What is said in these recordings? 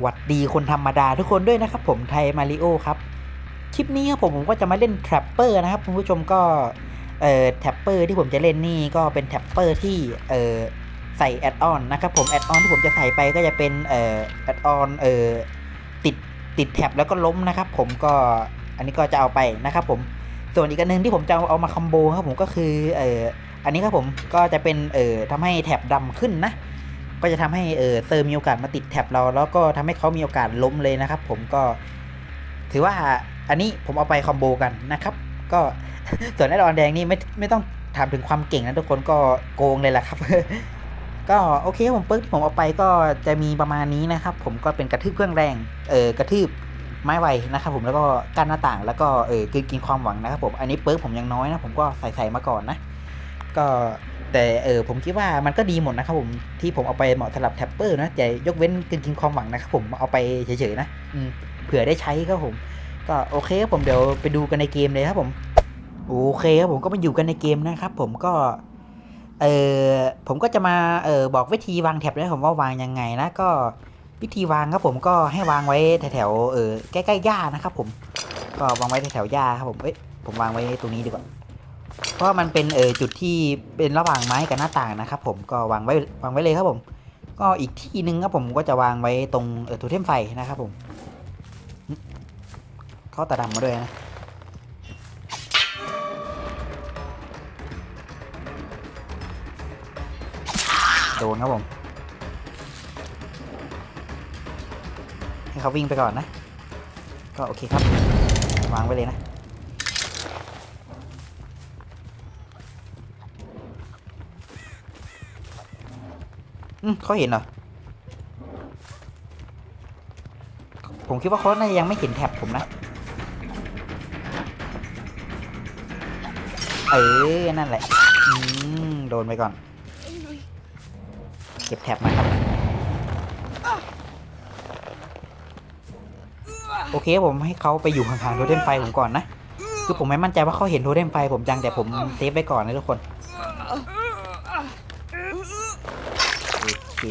หวัดดีคนธรรมดาทุกคนด้วยนะครับผมไทยมาริโอครับ คลิปนี้ครับผมผมก็จะมาเล่นแทรปเปอร์นะครับคุณผู้ชมก็เอ่อแทรปเปอร์ที่ผมจะเล่นนี่ก็เป็นแทรปเปอร์ที่เอ่อใส่แอดออนนะครับผมแอดออนที่ผมจะใส่ไปก็จะเป็นเอ่อแอดออนเอ่อติดติดแท็บแล้วก็ล้มนะครับผมก็อันนี้ก็จะเอาไปนะครับผมส่วนอีกอันหนึงที่ผมจะเอามาคอมโบครับผมก็คือเอ่ออันนี้ครับผมก็จะเป็นเอ่อทำให้แท็บดำขึ้นนะ ก็จะทำให้เออเซอร์มีโอกาสมาติดแท็บเรา แล้วก็ทำให้เขามีโอกาสล้มเลยนะครับ ผมก็ถือว่าอันนี้ผมเอาไปคอมโบกันนะครับ ก็ส่วนไอ้ดอนแดงนี่ไม่ไม่ต้องถามถึงความเก่งนะทุกคนก็โกงเลยแหละครับ ก็โอเคผมเปิร์กที่ผมเอาไปก็จะมีประมาณนี้นะครับ ผมก็เป็นกระทืบเครื่องแรงเออกระทืบไม้ไวนะครับ ผมแล้วก็กั้นหน้าต่างแล้วก็เออกินกินความหวังนะครับผมอันนี้เปิร์กผมยังน้อยนะผมก็ใส่ใส่มาก่อนนะ ก็ แต่เออผมคิดว่ามันก็ดีหมดนะครับผมที่ผมเอาไปเหมาะสำหรับแท็ปเปอร์นะแต่ยกเว้นกินกินความหวังนะครับผมเอาไปเฉยๆนะอืมเผื่อได้ใช้ครับผม ก็โอเคครับผมเดี๋ยวไปดูกันในเกมเลยครับผมโอเคครับผมก็มาอยู่กันในเกมนะครับ ผมก็เออผมก็จะมาเออบอกวิธีวางแท็บนะผมว่าวางยังไงนะก็วิธีวางครับผมก็ให้วางไว้แถวๆเออใกล้ๆหญ้านะครับผม ก็วางไว้แถวๆหญ้าครับผมเอ้ยผมวางไว้ตรงนี้ดีกว่า เพราะมันเป็นเออจุดที่เป็นระหว่างไม้กับหน้าต่างนะครับผมก็วางไว้วางไว้เลยครับผม ก็อีกที่หนึ่งครับผมก็จะวางไว้ตรงเออโทเทมไฟนะครับผมเข้าตาดำมาด้วยนะโดนครับผม ให้เขาวิ่งไปก่อนนะ ก็โอเคครับ วางไว้เลยนะ เขาเห็นเหรอ ผมคิดว่าเขาน่าจะยังไม่เห็นแท็บผมนะ เออ นั่นแหละ อืม โดนไปก่อน เก็บแท็บมาครับ โอเคผมให้เขาไปอยู่ห่างๆโทเทมไฟผมก่อนนะ คือผมไม่มั่นใจว่าเขาเห็นโทเทมไฟผมจังแต่ผมเซฟไว้ก่อนนะทุกคน โอ เค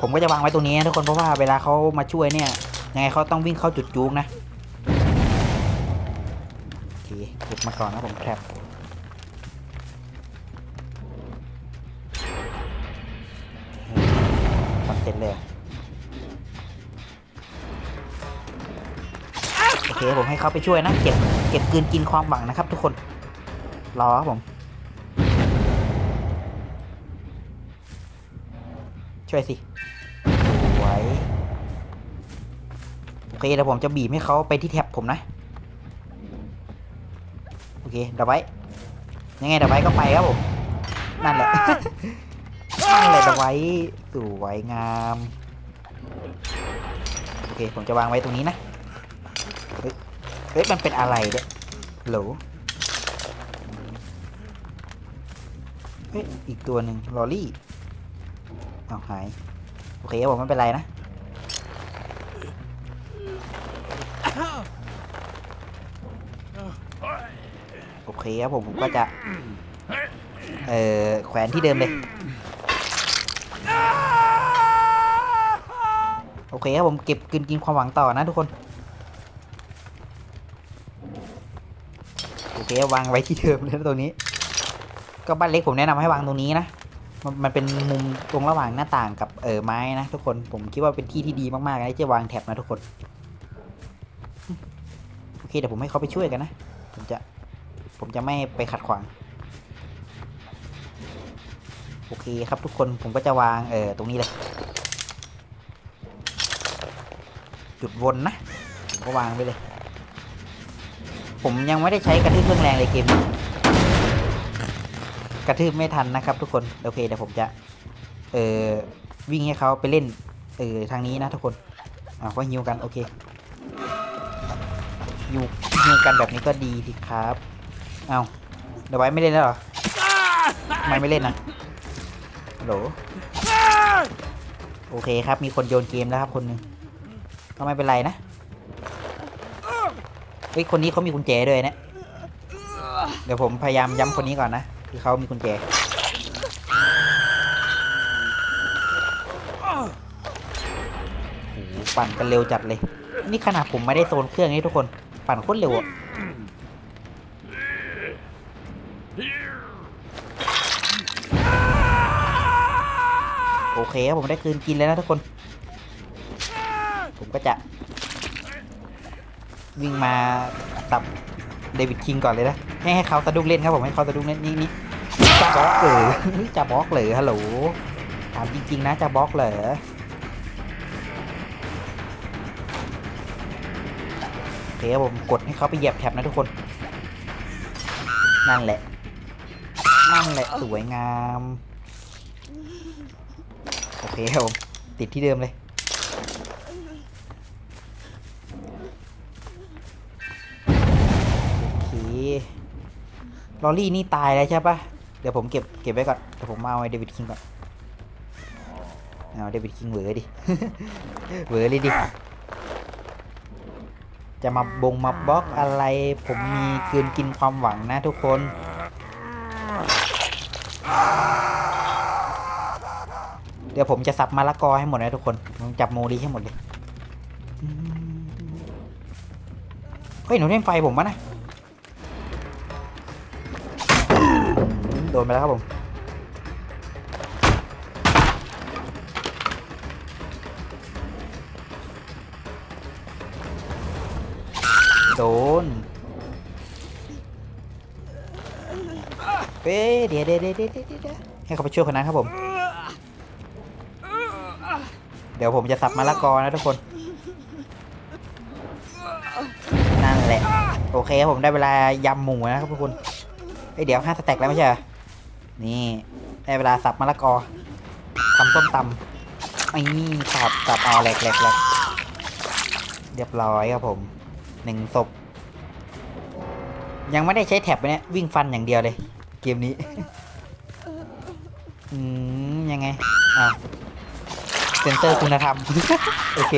ผมก็จะวางไว้ตรงนี้นะทุกคนเพราะว่าเวลาเขามาช่วยเนี่ยยังไงเขาต้องวิ่งเข้าจุดจูงนะโอเคเก็บมาก่อนนะผมแทบทำเสร็จเลยโอเคผมให้เขาไปช่วยนะเก็บเก็บกืนกินความหวังนะครับทุกคนรอครับผม ช่วยสิสวยโอเคเดี๋ยวผมจะบีบให้เขาไปที่แท็บผมนะ โอเคเดี๋ยวไว้ ยังไงเดี๋ยวไว้ก็ไปครับผม นั่นแหละ นั่นแหละเดี๋ยวไว้สวยงาม โอเค ผมจะวางไว้ตรงนี้นะ เฮ้ยเฮ้ยมันเป็นอะไรเนี่ยโหลเฮ้ยอีกตัวหนึ่งลอรี่ เอาหายโอเคผมไม่เป็นไรนะโอเคครับผมผมก็จะเอ่อแขวนที่เดิมเลยโอเคครับผมเก็บกินกินความหวังต่อนะทุกคนโอเควางไว้ที่เดิมเลยตรงนี้ ก็บ้านเล็กผมแนะนำให้วางตรงนี้นะ มันมันเป็นมุมตรงระหว่างหน้าต่างกับเออไม้นะทุกคนผมคิดว่าเป็นที่ที่ดีมากๆนะที่จะวางแท็บนะทุกคนโอเคเดี๋ยวผมให้เขาไปช่วยกันนะผมจะผมจะไม่ไปขัดขวางโอเคครับทุกคนผมก็จะวางเออตรงนี้เลย จุดวนนะผมก็วางไปเลย ผมยังไม่ได้ใช้กระทืบเครื่องแรงเลยเกมนี้ ระทืบไม่ทันนะครับ ทุกคนโอเคเดี๋ยวผมจะ เอ่อวิ่งให้เขาไปเล่น เออทางนี้นะทุกคนอ่าก็ฮิวกันโอเคฮิวฮิวกันแบบนี้ก็ดีสิครับเอาเดี๋ยวไว้ไม่เล่นแล้วเหรอทำไมไม่เล่นนะโหลโอเคครับมีคนโยนเกมแล้วครับคนหนึ่งก็ไม่เป็นไรนะเฮ้ยคนนี้เขามีกุญแจด้วยนะเดี๋ยวผมพยายามย้ำคนนี้ก่อนนะ คือเขามีกุญแจโอ้โหปั่นกันเร็วจัดเลย นี่ขนาดผมไม่ได้โซนเครื่องนี่ทุกคน ปั่นโคตรเร็วอะโอเคครับผมได้คืนกินแล้วนะทุกคน ผมก็จะ วิ่งมาตับ เดวิดคิงก่อนเลยนะให้ให้เขาสะดุ้งเล่นครับผมให้เขาสะดุ้งเล่นนี่นี่จะบล็อกเหรอจะบล็อกเหรอฮัลโหลถามจริงๆนะจะบล็อกเหรอโอเคผมกดให้เขาไปเหยียบแท็บนะทุกคน นั่นแหละ นั่นแหละสวยงาม โอเคครับผมติดที่เดิมเลย ลอรี่นี่ตายแล้วใช่ปะเดี๋ยวผมเก็บเก็บไว้ก่อนเดี๋ยวผมมาเอาไอ้เดวิดคิงก่อนเอาเดวิดคิงเหวอดิ เหวอเลยดิ จะมาบงมาบล็อกอะไร ผมมีเกินกินความหวังนะทุกคน เดี๋ยวผมจะสับมะละกอให้หมดนะทุกคนผมจับโมลีให้หมดเลย เฮ้ยหนูเล่นไฟผมปะนะ โดนไปแล้วครับผมโดนเฮ้ยเดี๋ยวเดี๋ยวเดี๋ยวเดี๋ยวเด็ดให้เขาไปช่วยคนนั้นครับผม เดี๋ยวผมจะสับมะละกอนะทุกคน นั่นแหละ โอเคครับผมได้เวลายำหมูนะครับทุกคนเอ้ยเดี๋ยวห้าสแต็กแล้วไม่ใช่เหรอ นี่ได้เวลาสับมะละกอทำส้มตำไอ้นี่สับสับเอาแหลกแหลกแหลกเรียบร้อยครับผมหนึ่งศพยังไม่ได้ใช้แท็บเลยเนี่ยวิ่งฟันอย่างเดียวเลย เกมนี้ อืม ยังไงอ้าวเซนเซอร์คุณธรรม โอเค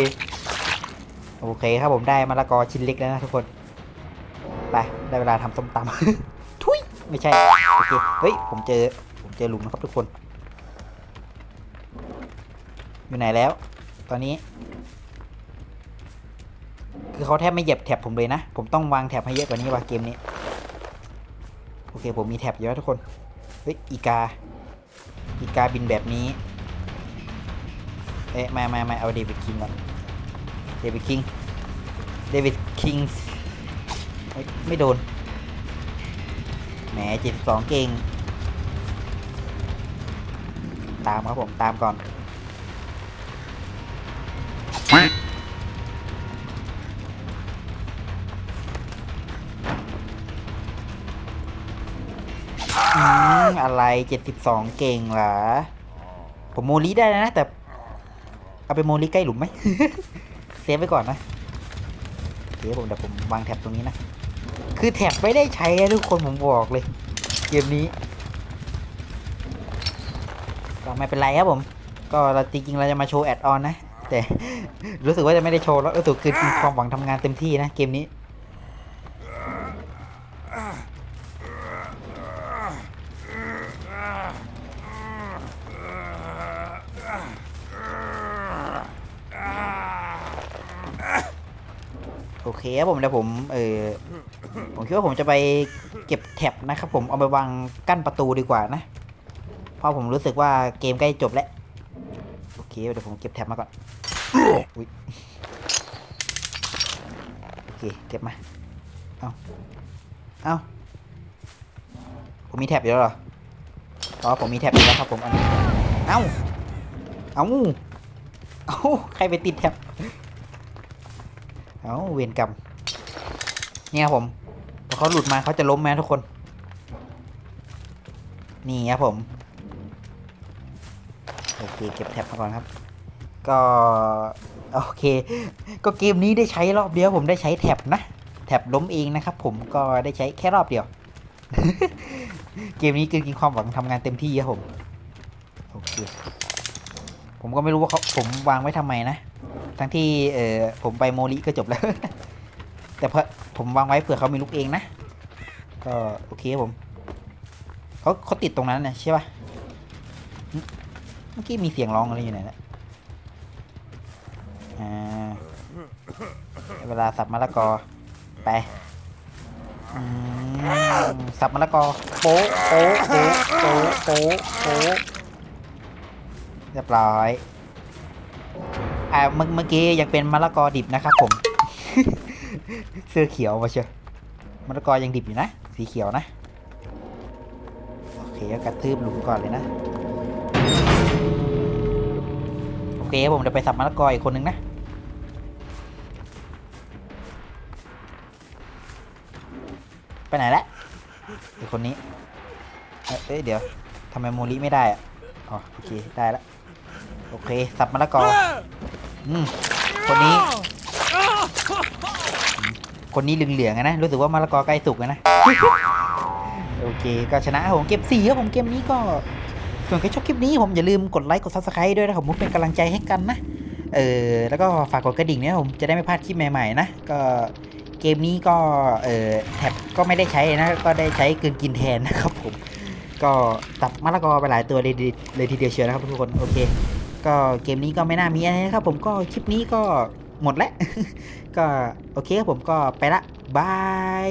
โอเคครับผมได้มะละกอชิ้นเล็กแล้วนะทุกคน ไป ได้เวลาทำส้มตำ ไม่ใช่ โอเค เฮ้ย ผมเจอ ผมเจอหลุมนะครับทุกคน อยู่ไหนแล้ว ตอนนี้ คือเขาแทบไม่เหยียบแท็บผมเลยนะ ผมต้องวางแท็บให้เยอะกว่านี้ว่ะเกมนี้ โอเค ผมมีแท็บเยอะทุกคน เฮ้ย อีกา อีกาบินแบบนี้ เอ๊ะมามามาเอาเดวิดคิงก่อน เดวิดคิง เดวิดคิงไม่โดน แหมเจ็ดสองเก่ง ตามครับผมตามก่อนอะไรเจ็ดสิบสองเก่งเหรอ ผมโมลีได้แล้วนะ แต่ เอาไปโมลีใกล้หลุมไหม เซฟไว้ก่อนนะโอเคผมเดี๋ยวผมวางแท็บตรงนี้นะ คือแท็บไม่ได้ใช้ทุกคนผมบอกเลย เกมนี้ ก็ไม่เป็นไรครับผม ก็เราจริงๆเราจะมาโชว์แอดออนนะ แต่รู้สึกว่าจะไม่ได้โชว์แล้วรู้สึกคือความหวังทำงานเต็มที่นะเกมนี้ โอเคครับผมเดี๋ยวผมเออผมคิดว่าผมจะไปเก็บแท็บนะครับผมเอาไปวางกั้นประตูดีกว่านะ เพราะผมรู้สึกว่าเกมใกล้จบแล้ว โอเคเดี๋ยวผมเก็บแท็บมาก่อนอุ๊ยโอเคเก็บมา เอาเอาผมมีแท็บอยู่แล้วเหรออ๋อผมมีแท็บอยู่แล้วครับผมอันนี้ เอาเอาเอาใครไปติดแท็บ เอาเวรกรรมเนี่ยครับผมพอเขาหลุดมาเขาจะล้มไหมทุกคน นี่ครับผม โอเค เก็บแท็บมาก่อนครับ ก็ โอเค ก็เกมนี้ได้ใช้รอบเดียว ผมได้ใช้แท็บนะ แท็บล้มเองนะครับผมก็ได้ใช้แค่รอบเดียว เกมนี้คือกินความหวังทำงานเต็มที่ครับผม โอเค ผมก็ไม่รู้ว่าเขาผมวางไว้ทำไมนะ ทั้งที่เออผมไปโมลิก็จบแล้ว แต่เพราะผมวางไว้เผื่อเขามีลูกเองนะ ก็โอเคครับผมเขาเขาติดตรงนั้นนะใช่ปะเมื่อกี้มีเสียงร้องอะไรอยู่ไหนนะอ่าเวลาสับมะละกอไปสับมะละกอโป๊โป๊ะโป๊ะโป๊ะโป๊ะโป๊ะเรียบร้อย อ่าเมื่อเมื่อกี้ยังเป็นมะละกอดิบนะครับผม เสื้อเขียวมาเชียวมะละกอยังดิบอยู่นะ สีเขียวนะ โอเคก็กระทืบหลุมก่อนเลยนะ โอเคผมจะไปสับมะละกออีกคนนึงนะไปไหนละไอคนนี้ เอ้ยเอ้ยเดี๋ยวทำไมโมลิไม่ได้อะอ๋อโอเค ได้ละ โอเค สับมะละกอ อืมคนนี้ คนนี้เหลืองๆอะนะรู้สึกว่ามะละกอใกล้สุกนะ โอเค ก็ชนะครับผมเก็บสี่ครับผมเกมนี้ก็ ส่วนใครชอบคลิปนี้ผมอย่าลืมกดไลค์กด subscribe ด้วยนะครับผมเป็นกำลังใจให้กันนะ เออแล้วก็ฝากกดกระดิ่งเนี่ยผมจะได้ไม่พลาดคลิปใหม่ๆนะก็เกมนี้ก็เออแท็บก็ไม่ได้ใช้นะ ก็ได้ใช้กลืนกินแทนนะครับผม ก็ตัดมะละกอไปหลายตัวเลยดีเลยทีเดียวเชียวนะครับทุกคนโอเค ก็เกมนี้ก็ไม่น่ามีอะไรนะครับผมก็คลิปนี้ก็หมดแล้ว ก็โอเคครับผมก็ไปละบาย